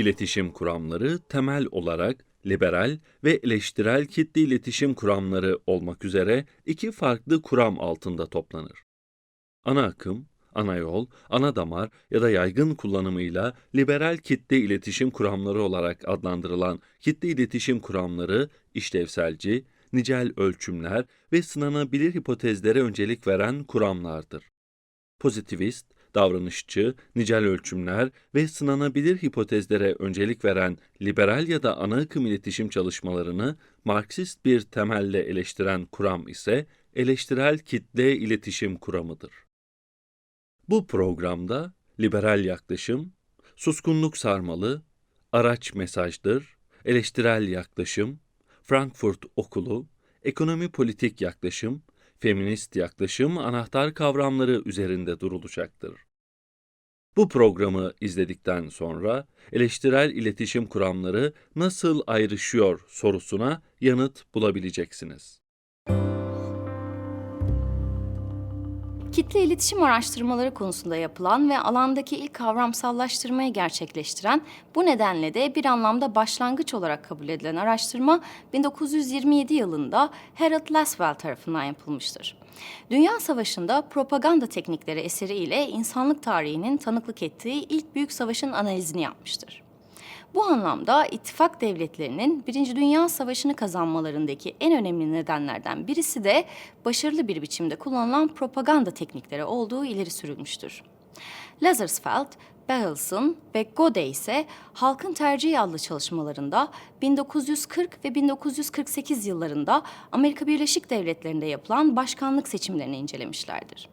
İletişim kuramları temel olarak liberal ve eleştirel kitle iletişim kuramları olmak üzere iki farklı kuram altında toplanır. Ana akım, ana yol, ana damar ya da yaygın kullanımıyla liberal kitle iletişim kuramları olarak adlandırılan kitle iletişim kuramları işlevselci, nicel ölçümler ve sınanabilir hipotezlere öncelik veren kuramlardır. Pozitivist, davranışçı, nicel ölçümler ve sınanabilir hipotezlere öncelik veren liberal ya da ana akım iletişim çalışmalarını Marksist bir temelle eleştiren kuram ise eleştirel kitle iletişim kuramıdır. Bu programda liberal yaklaşım, suskunluk sarmalı, araç mesajdır, eleştirel yaklaşım, Frankfurt Okulu, ekonomi politik yaklaşım, feminist yaklaşım anahtar kavramları üzerinde durulacaktır. Bu programı izledikten sonra eleştirel iletişim kuramları nasıl ayrışıyor sorusuna yanıt bulabileceksiniz. Kitle iletişim araştırmaları konusunda yapılan ve alandaki ilk kavramsallaştırmayı gerçekleştiren, bu nedenle de bir anlamda başlangıç olarak kabul edilen araştırma 1927 yılında Harold Laswell tarafından yapılmıştır. Dünya Savaşı'nda propaganda teknikleri eseriyle insanlık tarihinin tanıklık ettiği ilk büyük savaşın analizini yapmıştır. Bu anlamda ittifak devletlerinin Birinci Dünya Savaşı'nı kazanmalarındaki en önemli nedenlerden birisi de başarılı bir biçimde kullanılan propaganda teknikleri olduğu ileri sürülmüştür. Lazarsfeld, Bellson ve Gode ise Halkın Tercihi adlı çalışmalarında 1940 ve 1948 yıllarında Amerika Birleşik Devletleri'nde yapılan başkanlık seçimlerini incelemişlerdir.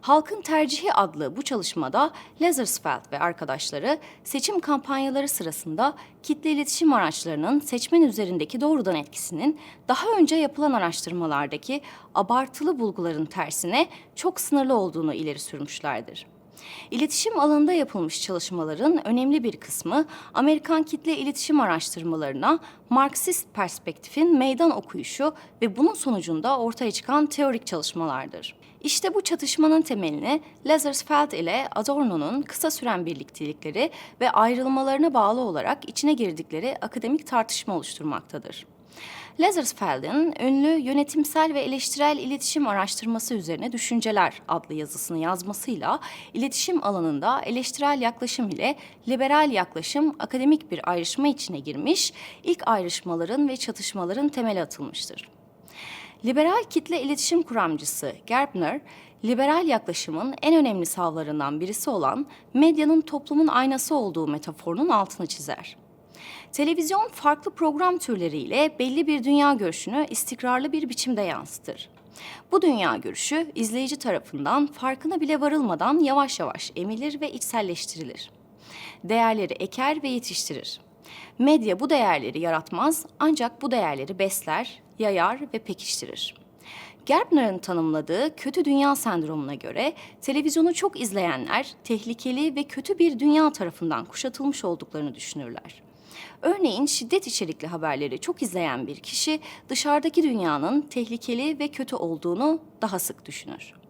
Halkın Tercihi adlı bu çalışmada Lazarsfeld ve arkadaşları seçim kampanyaları sırasında kitle iletişim araçlarının seçmen üzerindeki doğrudan etkisinin daha önce yapılan araştırmalardaki abartılı bulguların tersine çok sınırlı olduğunu ileri sürmüşlerdir. İletişim alanında yapılmış çalışmaların önemli bir kısmı Amerikan kitle iletişim araştırmalarına Marksist perspektifin meydan okuyuşu ve bunun sonucunda ortaya çıkan teorik çalışmalardır. İşte bu çatışmanın temelini Lazarsfeld ile Adorno'nun kısa süren birliktelikleri ve ayrılmalarına bağlı olarak içine girdikleri akademik tartışma oluşturmaktadır. Lazarsfeld'in ünlü yönetimsel ve eleştirel iletişim araştırması üzerine Düşünceler adlı yazısını yazmasıyla iletişim alanında eleştirel yaklaşım ile liberal yaklaşım akademik bir ayrışma içine girmiş, ilk ayrışmaların ve çatışmaların temeli atılmıştır. Liberal kitle iletişim kuramcısı Gerbner, liberal yaklaşımın en önemli savlarından birisi olan medyanın toplumun aynası olduğu metaforunun altını çizer. Televizyon farklı program türleriyle belli bir dünya görüşünü istikrarlı bir biçimde yansıtır. Bu dünya görüşü izleyici tarafından farkına bile varılmadan yavaş yavaş emilir ve içselleştirilir. Değerleri eker ve yetiştirir. Medya bu değerleri yaratmaz ancak bu değerleri besler, yayar ve pekiştirir. Gerbner'ın tanımladığı kötü dünya sendromuna göre televizyonu çok izleyenler tehlikeli ve kötü bir dünya tarafından kuşatılmış olduklarını düşünürler. Örneğin şiddet içerikli haberleri çok izleyen bir kişi dışarıdaki dünyanın tehlikeli ve kötü olduğunu daha sık düşünür.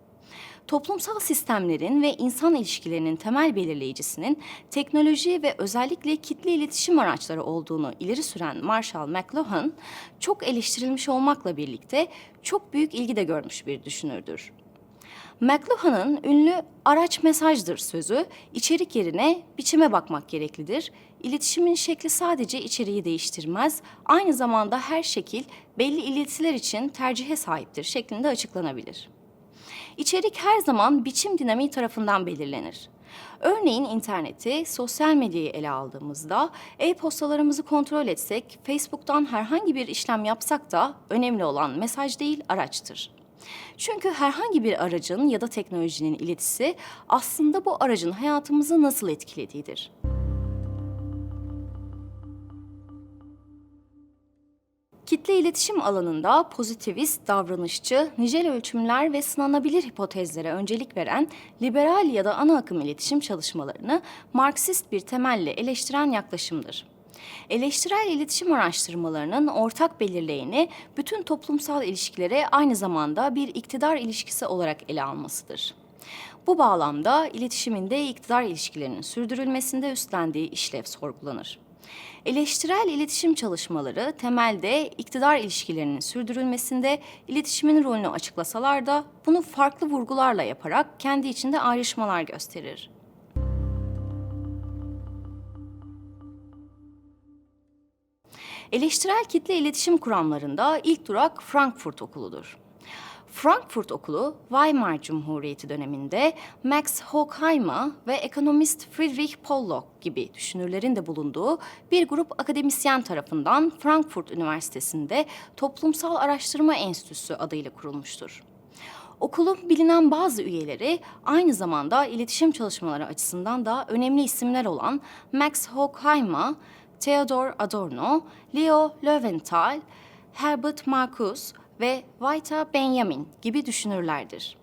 Toplumsal sistemlerin ve insan ilişkilerinin temel belirleyicisinin teknoloji ve özellikle kitle iletişim araçları olduğunu ileri süren Marshall McLuhan, çok eleştirilmiş olmakla birlikte çok büyük ilgi de görmüş bir düşünürdür. McLuhan'ın ünlü araç mesajdır sözü içerik yerine biçime bakmak gereklidir. İletişimin şekli sadece içeriği değiştirmez, aynı zamanda her şekil belli iletiler için tercihe sahiptir şeklinde açıklanabilir. İçerik her zaman biçim dinamiği tarafından belirlenir. Örneğin interneti, sosyal medyayı ele aldığımızda e-postalarımızı kontrol etsek, Facebook'tan herhangi bir işlem yapsak da önemli olan mesaj değil araçtır. Çünkü herhangi bir aracın ya da teknolojinin iletisi aslında bu aracın hayatımızı nasıl etkilediğidir. Kitle iletişim alanında pozitivist, davranışçı, nicel ölçümler ve sınanabilir hipotezlere öncelik veren liberal ya da ana akım iletişim çalışmalarını Marksist bir temelle eleştiren yaklaşımdır. Eleştirel iletişim araştırmalarının ortak belirleyeni bütün toplumsal ilişkilere aynı zamanda bir iktidar ilişkisi olarak ele almasıdır. Bu bağlamda iletişiminde iktidar ilişkilerinin sürdürülmesinde üstlendiği işlev sorgulanır. Eleştirel iletişim çalışmaları temelde iktidar ilişkilerinin sürdürülmesinde iletişimin rolünü açıklasalar da bunu farklı vurgularla yaparak kendi içinde ayrışmalar gösterir. Eleştirel kitle iletişim kuramlarında ilk durak Frankfurt Okulu'dur. Frankfurt Okulu, Weimar Cumhuriyeti döneminde Max Horkheimer ve ekonomist Friedrich Pollock gibi düşünürlerin de bulunduğu bir grup akademisyen tarafından Frankfurt Üniversitesi'nde Toplumsal Araştırma Enstitüsü adıyla kurulmuştur. Okulun bilinen bazı üyeleri aynı zamanda iletişim çalışmaları açısından da önemli isimler olan Max Horkheimer, Theodor Adorno, Leo Löwenthal, Herbert Marcuse ve Walter Benjamin gibi düşünürlerdir.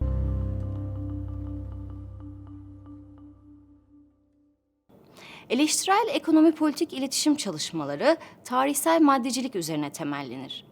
Eleştirel ekonomi politik iletişim çalışmaları tarihsel maddecilik üzerine temellenir.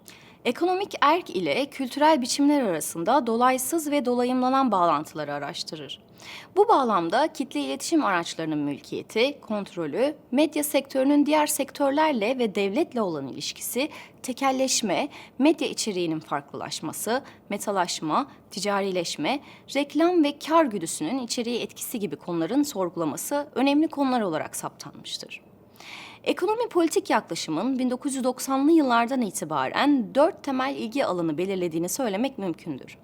Ekonomik erk ile kültürel biçimler arasında dolaysız ve dolayımlanan bağlantıları araştırır. Bu bağlamda kitle iletişim araçlarının mülkiyeti, kontrolü, medya sektörünün diğer sektörlerle ve devletle olan ilişkisi, tekelleşme, medya içeriğinin farklılaşması, metalaşma, ticarileşme, reklam ve kar güdüsünün içeriği etkisi gibi konuların sorgulaması önemli konular olarak saptanmıştır. Ekonomi politik yaklaşımın 1990'lı yıllardan itibaren dört temel ilgi alanı belirlediğini söylemek mümkündür.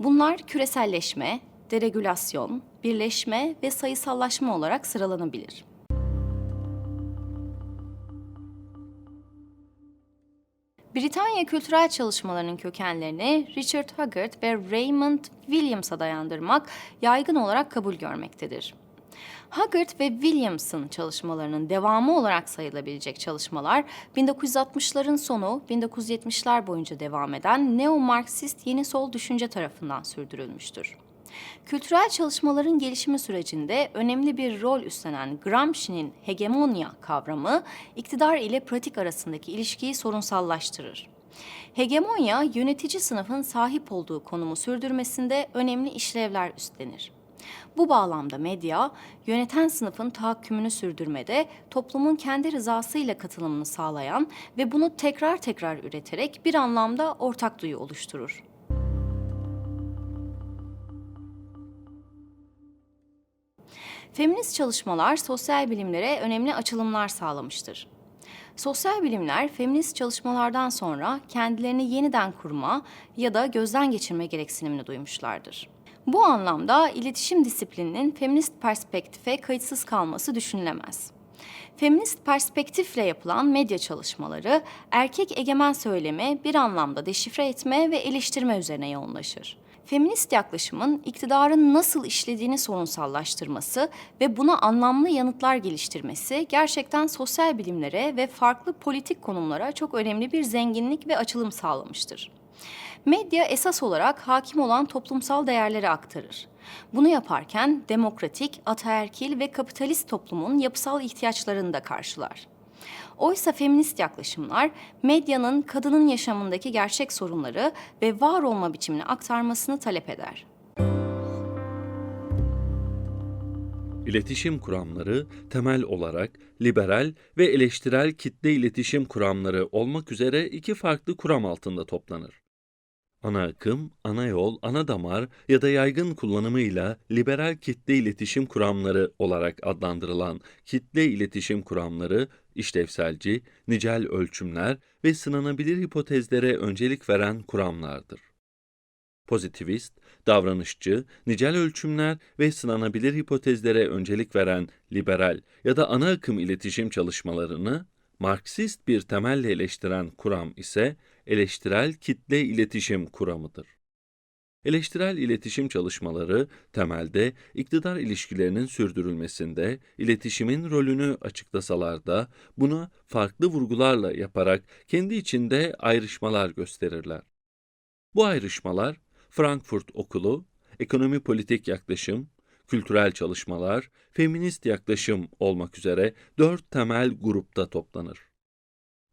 Bunlar küreselleşme, deregülasyon, birleşme ve sayısallaşma olarak sıralanabilir. Britanya kültürel çalışmalarının kökenlerini Richard Hoggart ve Raymond Williams'a dayandırmak yaygın olarak kabul görmektedir. Hoggart ve Williams'ın çalışmalarının devamı olarak sayılabilecek çalışmalar 1960'ların sonu 1970'ler boyunca devam eden neo-Marksist yeni sol düşünce tarafından sürdürülmüştür. Kültürel çalışmaların gelişimi sürecinde önemli bir rol üstlenen Gramsci'nin hegemonya kavramı iktidar ile pratik arasındaki ilişkiyi sorunsallaştırır. Hegemonya yönetici sınıfın sahip olduğu konumu sürdürmesinde önemli işlevler üstlenir. Bu bağlamda medya, yöneten sınıfın tahakkümünü sürdürmede toplumun kendi rızasıyla katılımını sağlayan ve bunu tekrar tekrar üreterek bir anlamda ortak duyu oluşturur. Feminist çalışmalar sosyal bilimlere önemli açılımlar sağlamıştır. Sosyal bilimler feminist çalışmalardan sonra kendilerini yeniden kurma ya da gözden geçirme gereksinimini duymuşlardır. Bu anlamda iletişim disiplininin feminist perspektife kayıtsız kalması düşünülemez. Feminist perspektifle yapılan medya çalışmaları erkek egemen söylemi bir anlamda deşifre etme ve eleştirme üzerine yoğunlaşır. Feminist yaklaşımın iktidarın nasıl işlediğini sorunsallaştırması ve buna anlamlı yanıtlar geliştirmesi gerçekten sosyal bilimlere ve farklı politik konumlara çok önemli bir zenginlik ve açılım sağlamıştır. Medya esas olarak hakim olan toplumsal değerleri aktarır. Bunu yaparken demokratik, ataerkil ve kapitalist toplumun yapısal ihtiyaçlarını da karşılar. Oysa feminist yaklaşımlar medyanın kadının yaşamındaki gerçek sorunları ve var olma biçimini aktarmasını talep eder. İletişim kuramları temel olarak liberal ve eleştirel kitle iletişim kuramları olmak üzere iki farklı kuram altında toplanır. Ana akım, ana yol, ana damar ya da yaygın kullanımıyla liberal kitle iletişim kuramları olarak adlandırılan kitle iletişim kuramları, işlevselci, nicel ölçümler ve sınanabilir hipotezlere öncelik veren kuramlardır. Pozitivist, davranışçı, nicel ölçümler ve sınanabilir hipotezlere öncelik veren liberal ya da ana akım iletişim çalışmalarını, Marksist bir temelle eleştiren kuram ise eleştirel kitle iletişim kuramıdır. Eleştirel iletişim çalışmaları temelde iktidar ilişkilerinin sürdürülmesinde iletişimin rolünü açıklasalar da buna farklı vurgularla yaparak kendi içinde ayrışmalar gösterirler. Bu ayrışmalar Frankfurt Okulu, ekonomi politik yaklaşım, kültürel çalışmalar, feminist yaklaşım olmak üzere dört temel grupta toplanır.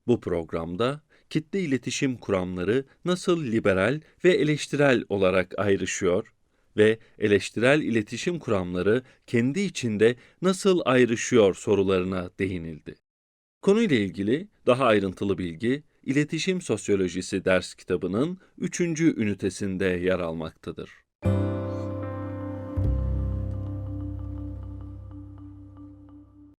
Bu programda kitle iletişim kuramları nasıl liberal ve eleştirel olarak ayrışıyor, ve eleştirel iletişim kuramları kendi içinde nasıl ayrışıyor sorularına değinildi. Konuyla ilgili daha ayrıntılı bilgi İletişim Sosyolojisi ders kitabının 3. ünitesinde yer almaktadır.